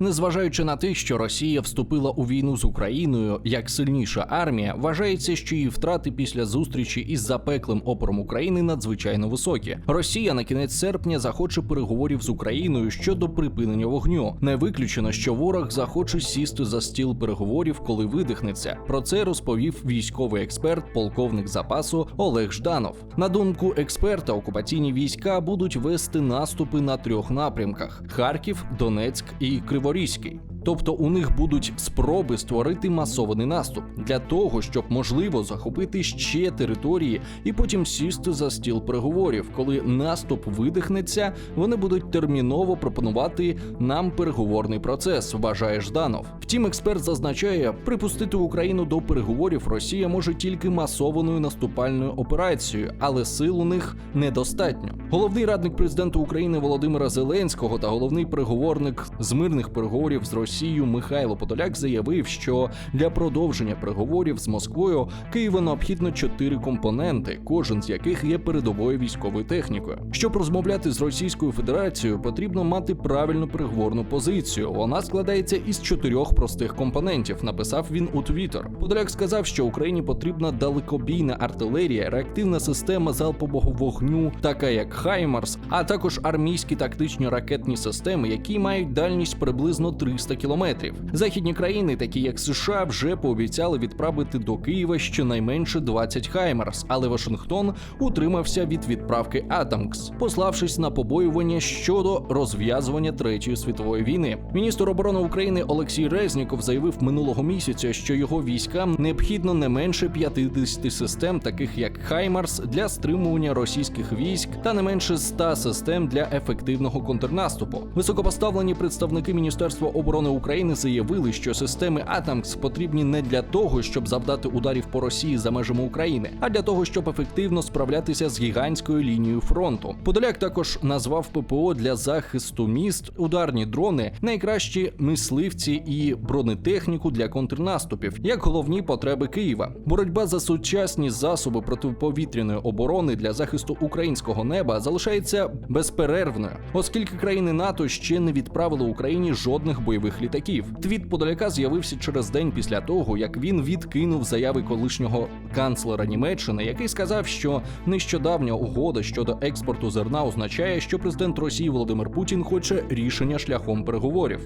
Незважаючи на те, що Росія вступила у війну з Україною як сильніша армія, вважається, що її втрати після зустрічі із запеклим опором України надзвичайно високі. Росія на кінець серпня захоче переговорів з Україною щодо припинення вогню. Не виключено, що ворог захоче сісти за стіл переговорів, коли видихнеться. Про це розповів військовий експерт, полковник запасу Олег Жданов. На думку експерта, окупаційні війська будуть вести наступи на трьох напрямках: Харків, Донецьк і Криворізький. Тобто у них будуть спроби створити масований наступ для того, щоб можливо захопити ще території і потім сісти за стіл переговорів. Коли наступ видихнеться, вони будуть терміново пропонувати нам переговорний процес. Вважає Жданов. Втім, експерт зазначає, припустити Україну до переговорів Росія може тільки масованою наступальною операцією, але сил у них недостатньо. Головний радник президента України Володимира Зеленського та головний переговорник з мирних переговорів з Росією Михайло Подоляк заявив, що для продовження переговорів з Москвою Києву необхідно чотири компоненти, кожен з яких є передовою військовою технікою. Щоб розмовляти з Російською Федерацією, потрібно мати правильну переговорну позицію. Вона складається із чотирьох простих компонентів. Написав він у Твіттер. Подоляк сказав, що Україні потрібна далекобійна артилерія, реактивна система залпового вогню, така як Хаймарс, а також армійські тактичні ракетні системи, які мають дальність приблизно 300 кілометрів. Західні країни, такі як США, вже пообіцяли відправити до Києва щонайменше 20 Хаймарс, але Вашингтон утримався від відправки Атамкс, пославшись на побоювання щодо розв'язування третьої світової війни. Міністр оборони України Олексій Резніков заявив минулого місяця, що його військам необхідно не менше 50 систем, таких як Хаймарс, для стримування російських військ, та не менше 100 систем для ефективного контрнаступу. Високопоставлені представники Міністерства оборони України заявили, що системи Атамкс потрібні не для того, щоб завдати ударів по Росії за межами України, а для того, щоб ефективно справлятися з гігантською лінією фронту. Подоляк також назвав ППО для захисту міст, ударні дрони, найкращі мисливці і бронетехніку для контрнаступів, як головні потреби Києва. Боротьба за сучасні засоби протиповітряної оборони для захисту українського неба залишається безперервною, оскільки країни НАТО ще не відправили Україні жодних бойових літаків. Твіт Подоляка з'явився через день після того, як він відкинув заяви колишнього канцлера Німеччини, який сказав, що нещодавня угода щодо експорту зерна означає, що президент Росії Володимир Путін хоче рішення шляхом переговорів.